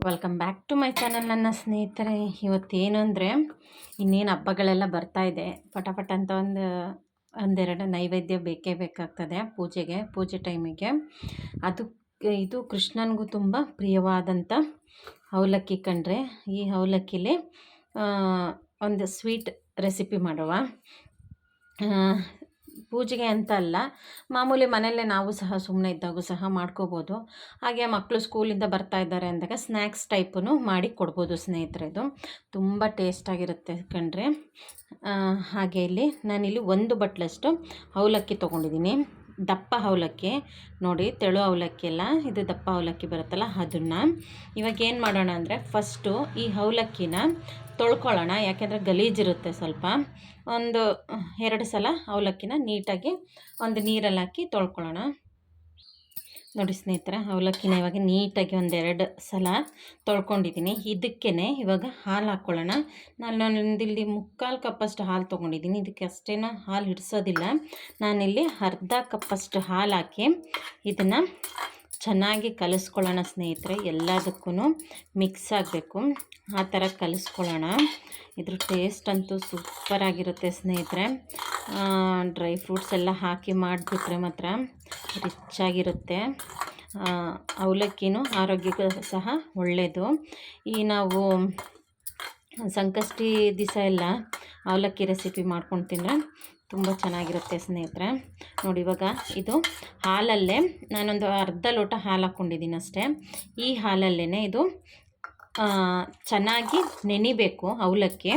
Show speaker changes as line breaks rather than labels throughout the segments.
Welcome back to my channel ನನ್ನ ಸ್ನೇಹಿತರೆ. ಇವತ್ತೇನು ಅಂದರೆ, ಇನ್ನೇನು ಹಬ್ಬಗಳೆಲ್ಲ ಬರ್ತಾ ಇದೆ. ಪಟ ಅಂತ ಒಂದು, ಒಂದೆರಡು ನೈವೇದ್ಯ ಬೇಕೇ ಬೇಕಾಗ್ತದೆ ಪೂಜೆಗೆ, ಪೂಜೆ ಟೈಮಿಗೆ. ಅದು ಇದು ಕೃಷ್ಣನಿಗೂ ತುಂಬ ಪ್ರಿಯವಾದಂಥ ಅವಲಕ್ಕಿ ಕಂಡ್ರೆ ಈ ಅವಲಕ್ಕಿಲಿ ಒಂದು ಸ್ವೀಟ್ ರೆಸಿಪಿ ಮಾಡುವ. ಪೂಜೆಗೆ ಅಂತ ಅಲ್ಲ, ಮಾಮೂಲಿ ಮನೆಯಲ್ಲೇ ನಾವು ಸಹ ಸುಮ್ಮನೆ ಇದ್ದಾಗೂ ಸಹ ಮಾಡ್ಕೋಬೋದು. ಹಾಗೆ ಮಕ್ಕಳು ಸ್ಕೂಲಿಂದ ಬರ್ತಾ ಇದ್ದಾರೆ ಅಂದಾಗ ಸ್ನ್ಯಾಕ್ಸ್ ಟೈಪು ಮಾಡಿ ಕೊಡ್ಬೋದು ಸ್ನೇಹಿತರೆ ತುಂಬ ಟೇಸ್ಟಾಗಿರುತ್ತೆ ಕಂಡ್ರೆ ಹಾಗೆ ಇಲ್ಲಿ ನಾನಿಲ್ಲಿ ಒಂದು ಬಟ್ಲಷ್ಟು ಅವಲಕ್ಕಿ ತೊಗೊಂಡಿದ್ದೀನಿ. ದಪ್ಪ ಅವಲಕ್ಕಿ ನೋಡಿ, ತೆಳು ಅವಲಕ್ಕಿ ಎಲ್ಲ ಇದು ದಪ್ಪ ಅವಲಕ್ಕಿ ಬರುತ್ತಲ್ಲ, ಅದನ್ನು ಇವಾಗ ಏನು ಮಾಡೋಣ ಅಂದರೆ ಫಸ್ಟು ಈ ಅವಲಕ್ಕಿನ ತೊಳ್ಕೊಳ್ಳೋಣ. ಯಾಕೆಂದರೆ ಗಲೀಜಿರುತ್ತೆ ಸ್ವಲ್ಪ. ಒಂದು, ಎರಡು ಸಲ ಅವಲಕ್ಕಿನ ನೀಟಾಗಿ ಒಂದು ನೀರಲ್ಲಿ ಹಾಕಿ ತೊಳ್ಕೊಳ್ಳೋಣ. ನೋಡಿ ಸ್ನೇಹಿತರೆ ಅವಲಕ್ಕಿನ ಇವಾಗ ನೀಟಾಗಿ ಒಂದೆರಡು ಸಲ ತೊಳ್ಕೊಂಡಿದ್ದೀನಿ. ಇದಕ್ಕೇ ಇವಾಗ ಹಾಲು ಹಾಕ್ಕೊಳ್ಳೋಣ. ನಾನು ಇಲ್ಲಿ ಮುಕ್ಕಾಲು ಕಪ್ಪಷ್ಟು ಹಾಲು ತೊಗೊಂಡಿದ್ದೀನಿ. ಇದಕ್ಕೆ ಅಷ್ಟೇನೂ ಹಾಲು ಹಿಡಿಸೋದಿಲ್ಲ. ನಾನಿಲ್ಲಿ ಅರ್ಧ ಕಪ್ಪಷ್ಟು ಹಾಲು ಹಾಕಿ ಇದನ್ನು ಚೆನ್ನಾಗಿ ಕಲಿಸ್ಕೊಳ್ಳೋಣ ಸ್ನೇಹಿತರೆ. ಎಲ್ಲದಕ್ಕೂ ಮಿಕ್ಸ್ ಆಗಬೇಕು. ಆ ಥರ ಕಲಿಸ್ಕೊಳ್ಳೋಣ. ಇದ್ರ ಟೇಸ್ಟ್ ಅಂತೂ ಸೂಪರಾಗಿರುತ್ತೆ ಸ್ನೇಹಿತರೆ. ಡ್ರೈ ಫ್ರೂಟ್ಸ್ ಎಲ್ಲ ಹಾಕಿ ಮಾಡಿಬಿಟ್ರೆ ಮಾತ್ರ ರಿಚ್ಚಾಗಿರುತ್ತೆ ಅವಲಕ್ಕಿನೂ ಆರೋಗ್ಯಕ್ಕೂ ಸಹ ಒಳ್ಳೆಯದು ಈ ನಾವು ಸಂಕಷ್ಟಿ ದಿವಸ ಎಲ್ಲ ಅವಲಕ್ಕಿ ರೆಸಿಪಿ ಮಾಡ್ಕೊಂಡು ತಿಂದರೆ ತುಂಬ ಚೆನ್ನಾಗಿರುತ್ತೆ ಸ್ನೇಹಿತರೆ. ನೋಡಿ ಇವಾಗ ಇದು ಹಾಲಲ್ಲೇ ನಾನೊಂದು ಅರ್ಧ ಲೋಟ ಹಾಲು ಹಾಕ್ಕೊಂಡಿದ್ದೀನಿ ಅಷ್ಟೇ. ಈ ಹಾಲಲ್ಲೇ ಇದು ಚೆನ್ನಾಗಿ ನೆನಿಬೇಕು ಅವಲಕ್ಕಿ.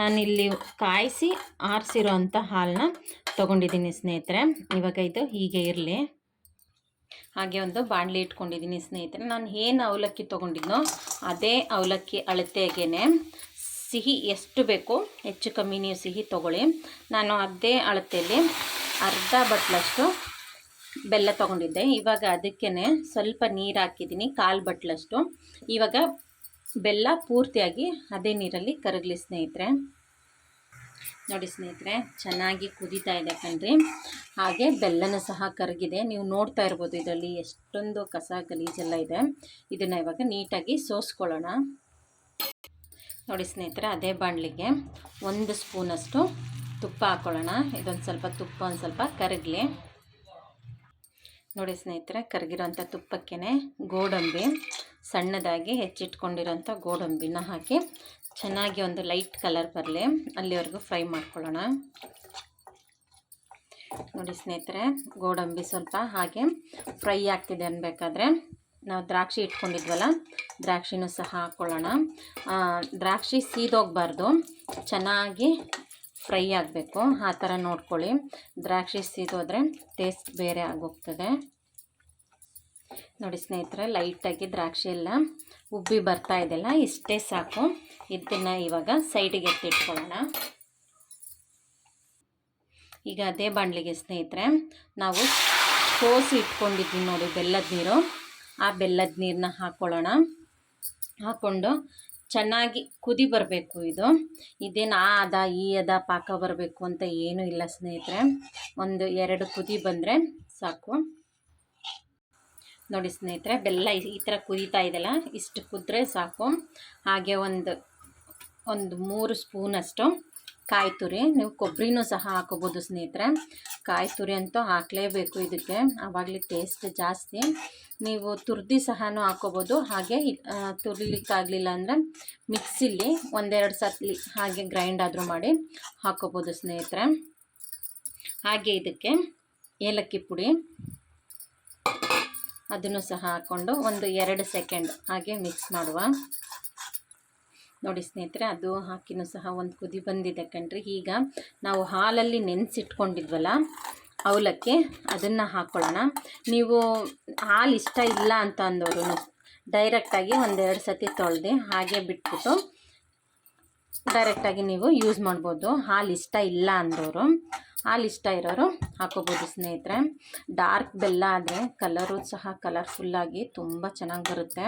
ನಾನಿಲ್ಲಿ ಕಾಯಿಸಿ ಆರಿಸಿರೋ ಅಂಥ ಹಾಲನ್ನ ತೊಗೊಂಡಿದ್ದೀನಿ ಸ್ನೇಹಿತರೆ. ಇವಾಗ ಇದು ಹೀಗೆ ಇರಲಿ. ಹಾಗೆ ಒಂದು ಬಾಣಲಿ ಇಟ್ಕೊಂಡಿದ್ದೀನಿ ಸ್ನೇಹಿತರೆ. ನಾನು ಏನು ಅವಲಕ್ಕಿ ತೊಗೊಂಡಿದ್ನೋ ಅದೇ ಅವಲಕ್ಕಿ ಅಳತೆಗೇ ಸಿಹಿ ಎಷ್ಟು ಬೇಕು ಹೆಚ್ಚು ಕಮ್ಮಿ ನೀವು ಸಿಹಿ ತೊಗೊಳ್ಳಿ. ನಾನು ಅದೇ ಅಳತೆಯಲ್ಲಿ ಅರ್ಧ ಬಟ್ಲಷ್ಟು ಬೆಲ್ಲ ತೊಗೊಂಡಿದ್ದೆ. ಇವಾಗ ಅದಕ್ಕೇ ಸ್ವಲ್ಪ ನೀರು ಹಾಕಿದ್ದೀನಿ, ಕಾಲು ಬಟ್ಲಷ್ಟು. ಇವಾಗ ಬೆಲ್ಲ ಪೂರ್ತಿಯಾಗಿ ಅದೇ ನೀರಲ್ಲಿ ಕರಗಲಿ ಸ್ನೇಹಿತರೆ. ನೋಡಿ ಸ್ನೇಹಿತರೆ, ಚೆನ್ನಾಗಿ ಕುದೀತಾ ಇದೆ ಕಣ್ರಿ. ಹಾಗೆ ಬೆಲ್ಲನೂ ಸಹ ಕರಗಿದೆ. ನೀವು ನೋಡ್ತಾ ಇರ್ಬೋದು ಇದರಲ್ಲಿ ಎಷ್ಟೊಂದು ಕಸ ಗಲೀಜೆಲ್ಲ ಇದೆ. ಇದನ್ನು ಇವಾಗ ನೀಟಾಗಿ ಸೋಸ್ಕೊಳ್ಳೋಣ. ನೋಡಿ ಸ್ನೇಹಿತರೆ, ಅದೇ ಬಾಣಲಿಗೆ ಒಂದು ಸ್ಪೂನಷ್ಟು ತುಪ್ಪ ಹಾಕ್ಕೊಳ್ಳೋಣ ಇದೊಂದು ಸ್ವಲ್ಪ ತುಪ್ಪ, ಒಂದು ಸ್ವಲ್ಪ ಕರಗಲಿ. ನೋಡಿ ಸ್ನೇಹಿತರೆ, ಕರಗಿರೋಂಥ ತುಪ್ಪಕ್ಕೇ ಗೋಡಂಬಿ. ಸಣ್ಣದಾಗಿ ಹೆಚ್ಚಿಟ್ಕೊಂಡಿರೋಂಥ ಗೋಡಂಬಿನ ಹಾಕಿ ಚೆನ್ನಾಗಿ ಒಂದು ಲೈಟ್ ಕಲರ್ ಬರಲಿ. ಅಲ್ಲಿವರೆಗೂ ಫ್ರೈ ಮಾಡ್ಕೊಳ್ಳೋಣ. ನೋಡಿ ಸ್ನೇಹಿತರೆ, ಗೋಡಂಬಿ ಸ್ವಲ್ಪ ಹಾಗೆ ಫ್ರೈ ಆಗ್ತಿದೆ ಅನ್ಬೇಕಾದ್ರೆ. ನಾವು ದ್ರಾಕ್ಷಿ ಇಟ್ಕೊಂಡಿದ್ವಲ್ಲ, ದ್ರಾಕ್ಷಿನೂ ಸಹ ಹಾಕ್ಕೊಳ್ಳೋಣ ದ್ರಾಕ್ಷಿ ಸೀದೋಗಬಾರ್ದು. ಚೆನ್ನಾಗಿ ಫ್ರೈ ಆಗಬೇಕು. ಆ ಥರ ನೋಡ್ಕೊಳ್ಳಿ. ದ್ರಾಕ್ಷಿ ಸೀದೋದ್ರೆ ಟೇಸ್ಟ್ ಬೇರೆ ಆಗೋಗ್ತದೆ. ನೋಡಿ ಸ್ನೇಹಿತರೆ ಲೈಟಾಗಿ ದ್ರಾಕ್ಷಿ ಎಲ್ಲ ಉಬ್ಬಿ ಬರ್ತಾ ಇದೆಯಲ್ಲ ಇಷ್ಟೇ ಸಾಕು. ಇದನ್ನು ಇವಾಗ ಸೈಡಿಗೆ ಎತ್ತಿಟ್ಕೊಳ್ಳೋಣ. ಈಗ ಅದೇ ಬಾಣಲಿಗೆ ಸ್ನೇಹಿತರೆ, ನಾವು ಸೋಸಿ ಇಟ್ಕೊಂಡಿದ್ದೀವಿ ನೋಡಿ ಬೆಲ್ಲದ ನೀರು. ಆ ಬೆಲ್ಲದ ನೀರನ್ನ ಹಾಕ್ಕೊಳ್ಳೋಣ ಹಾಕ್ಕೊಂಡು ಚೆನ್ನಾಗಿ ಕುದಿ ಬರಬೇಕು ಇದು. ಇದೇನು ಆ ಅದ, ಈ ಅದ ಪಾಕ ಬರಬೇಕು ಅಂತ ಏನೂ ಇಲ್ಲ ಸ್ನೇಹಿತರೆ. ಒಂದು ಎರಡು ಕುದಿ ಬಂದರೆ ಸಾಕು. ನೋಡಿ ಸ್ನೇಹಿತರೆ, ಬೆಲ್ಲ ಈ ಥರ ಕುದೀತಾ ಇದೆಯಲ್ಲ, ಇಷ್ಟು ಕುದ್ರೆ ಸಾಕು. ಹಾಗೆ ಒಂದು ಒಂದು ಮೂರು ಸ್ಪೂನಷ್ಟು ಕಾಯಿ ತುರಿ. ನೀವು ಕೊಬ್ಬರಿನೂ ಸಹ ಹಾಕೋಬೋದು ಸ್ನೇಹಿತರೆ. ಕಾಯಿ ತುರಿ ಅಂತೂ ಹಾಕಲೇಬೇಕು ಇದಕ್ಕೆ. ಆವಾಗಲೇ ಟೇಸ್ಟ್ ಜಾಸ್ತಿ. ನೀವು ತುರ್ದಿ ಸಹ ಹಾಕೋಬೋದು. ಹಾಗೆ ತುರಿಲಿಕ್ಕಾಗಲಿಲ್ಲ ಅಂದರೆ ಮಿಕ್ಸಿಲಿ ಒಂದೆರಡು ಸತ್ಲಿ ಹಾಗೆ ಗ್ರೈಂಡ್ ಆದರೂ ಮಾಡಿ ಹಾಕೋಬೋದು ಸ್ನೇಹಿತರೆ. ಹಾಗೆ ಇದಕ್ಕೆ ಏಲಕ್ಕಿ ಪುಡಿ ಅದನ್ನು ಸಹ ಹಾಕ್ಕೊಂಡು ಒಂದು ಎರಡು ಸೆಕೆಂಡ್ ಹಾಗೆ ಮಿಕ್ಸ್ ಮಾಡುವ. ನೋಡಿ ಸ್ನೇಹಿತರೆ, ಅದು ಹಾಕಿನೂ ಸಹ ಒಂದು ಕುದಿ ಬಂದಿದೆ ಕಣ್ರಿ. ಈಗ ನಾವು ಹಾಲಲ್ಲಿ ನೆನೆಸಿಟ್ಕೊಂಡಿದ್ವಲ್ಲ, ಅವಲಕ್ಕಿ ಅದನ್ನು ಹಾಕ್ಕೊಳ್ಳೋಣ ನೀವು ಹಾಲು ಇಷ್ಟ ಇಲ್ಲ ಅಂತ ಅಂದವರು ಡೈರೆಕ್ಟಾಗಿ ಒಂದೆರಡು ಸತಿ ತೊಳೆದು ಹಾಗೆ ಬಿಟ್ಬಿಟ್ಟು ಡೈರೆಕ್ಟಾಗಿ ನೀವು ಯೂಸ್ ಮಾಡ್ಬೋದು. ಹಾಲು ಇಷ್ಟ ಇಲ್ಲ ಅಂದವರು. ಹಾಲು ಇಷ್ಟ ಇರೋರು ಹಾಕೋಬೋದು ಸ್ನೇಹಿತರೆ. ಡಾರ್ಕ್ ಬೆಲ್ಲ ಆದರೆ ಕಲರು ಸಹ ಕಲರ್ಫುಲ್ಲಾಗಿ ತುಂಬ ಚೆನ್ನಾಗಿ ಬರುತ್ತೆ.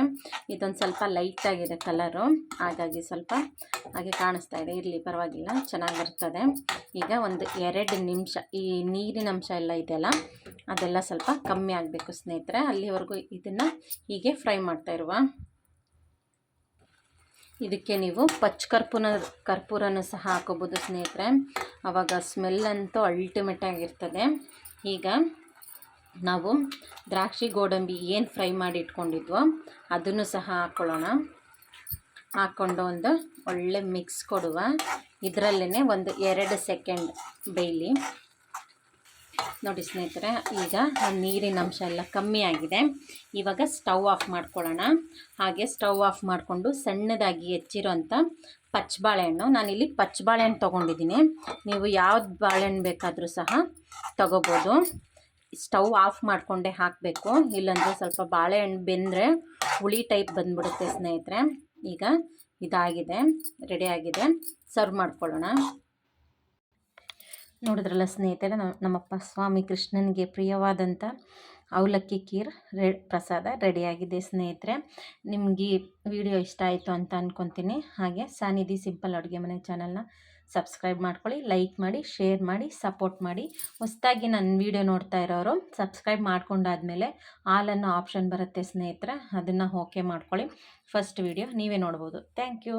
ಇದೊಂದು ಸ್ವಲ್ಪ ಲೈಟಾಗಿದೆ ಕಲರು ಹಾಗಾಗಿ ಸ್ವಲ್ಪ ಹಾಗೆ ಕಾಣಿಸ್ತಾ ಇದೆ. ಇರಲಿ, ಪರವಾಗಿಲ್ಲ, ಚೆನ್ನಾಗಿ ಬರ್ತದೆ. ಈಗ ಒಂದು ಎರಡು ನಿಮಿಷ, ಈ ನೀರಿನ ಅಂಶ ಎಲ್ಲ ಇದೆಯಲ್ಲ, ಅದೆಲ್ಲ ಸ್ವಲ್ಪ ಕಮ್ಮಿ ಆಗಬೇಕು ಸ್ನೇಹಿತರೆ. ಅಲ್ಲಿವರೆಗೂ ಇದನ್ನು ಹೀಗೆ ಫ್ರೈ ಮಾಡ್ತಾ ಇರುವ. ಇದಕ್ಕೆ ನೀವು ಪಚ್ಚ ಕರ್ಪೂರ, ಕರ್ಪೂರನ ಸಹ ಹಾಕೋಬೋದು ಸ್ನೇಹಿತರೆ. ಆವಾಗ ಸ್ಮೆಲ್ ಅಂತೂ ಅಲ್ಟಿಮೇಟ್ ಆಗಿರ್ತದೆ. ಈಗ ನಾವು ದ್ರಾಕ್ಷಿ ಗೋಡಂಬಿ ಏನು ಫ್ರೈ ಮಾಡಿ ಇಟ್ಕೊಂಡಿದ್ವೋ ಅದನ್ನು ಸಹ ಹಾಕ್ಕೊಳ್ಳೋಣ ಹಾಕ್ಕೊಂಡು ಒಂದು ಒಳ್ಳೆ ಮಿಕ್ಸ್ ಕೊಡುವ. ಇದರಲ್ಲೇ ಒಂದು ಎರಡು ಸೆಕೆಂಡ್ ಬೇಯಲಿ. ನೋಡಿ ಸ್ನೇಹಿತರೆ, ಈಗ ನೀರಿನ ಅಂಶ ಎಲ್ಲ ಕಮ್ಮಿ ಆಗಿದೆ. ಇವಾಗ ಸ್ಟವ್ ಆಫ್ ಮಾಡ್ಕೊಳ್ಳೋಣ. ಹಾಗೆ ಸ್ಟವ್ ಆಫ್ ಮಾಡಿಕೊಂಡು ಸಣ್ಣದಾಗಿ ಹೆಚ್ಚಿರೋಂಥ ಪಚ್ಚ ಬಾಳೆಹಣ್ಣು ನಾನಿಲ್ಲಿ ಪಚ್ಚ ಬಾಳೆಹಣ್ಣು ತೊಗೊಂಡಿದ್ದೀನಿ. ನೀವು ಯಾವ್ದು ಬಾಳೆಹಣ್ಣು ಬೇಕಾದರೂ ಸಹ ತಗೋಬೋದು. ಸ್ಟವ್ ಆಫ್ ಮಾಡಿಕೊಂಡೇ ಹಾಕಬೇಕು. ಇಲ್ಲಾಂದರೆ ಸ್ವಲ್ಪ ಬಾಳೆಹಣ್ಣು ಬೆಂದರೆ ಹುಳಿ ಟೈಪ್ ಬಂದುಬಿಡುತ್ತೆ ಸ್ನೇಹಿತರೆ. ಈಗ ಇದಾಗಿದೆ, ರೆಡಿ ಆಗಿದೆ. ಸರ್ವ್ ಮಾಡ್ಕೊಳ್ಳೋಣ. ನೋಡಿದ್ರಲ್ಲ ಸ್ನೇಹಿತರೆ ನಮ್ಮ ನಮ್ಮಪ್ಪ ಸ್ವಾಮಿ ಕೃಷ್ಣನಿಗೆ ಪ್ರಿಯವಾದಂಥ ಅವಲಕ್ಕಿ ಕೀರ್ ರೆ, ಪ್ರಸಾದ ರೆಡಿಯಾಗಿದೆ ಸ್ನೇಹಿತರೆ. ನಿಮಗೆ ವಿಡಿಯೋ ಇಷ್ಟ ಆಯಿತು ಅಂತ ಅಂದ್ಕೊತೀನಿ ಹಾಗೆ ಸಾನಿಧಿ ಸಿಂಪಲ್ ಅಡುಗೆ ಮನೆ ಚಾನಲ್ನ ಸಬ್ಸ್ಕ್ರೈಬ್ ಮಾಡ್ಕೊಳ್ಳಿ ಲೈಕ್ ಮಾಡಿ ಶೇರ್ ಮಾಡಿ ಸಪೋರ್ಟ್ ಮಾಡಿ. ಹೊಸದಾಗಿ ನನ್ನ ವೀಡಿಯೋ ನೋಡ್ತಾ ಇರೋರು ಸಬ್ಸ್ಕ್ರೈಬ್ ಮಾಡ್ಕೊಂಡಾದಮೇಲೆ ಆಲ್ ಅನ್ನೋ ಆಪ್ಷನ್ ಬರುತ್ತೆ ಸ್ನೇಹಿತರೆ, ಅದನ್ನು ಓಕೆ ಮಾಡ್ಕೊಳ್ಳಿ. ಫಸ್ಟ್ ವೀಡಿಯೋ ನೀವೇ ನೋಡ್ಬೋದು. Thank you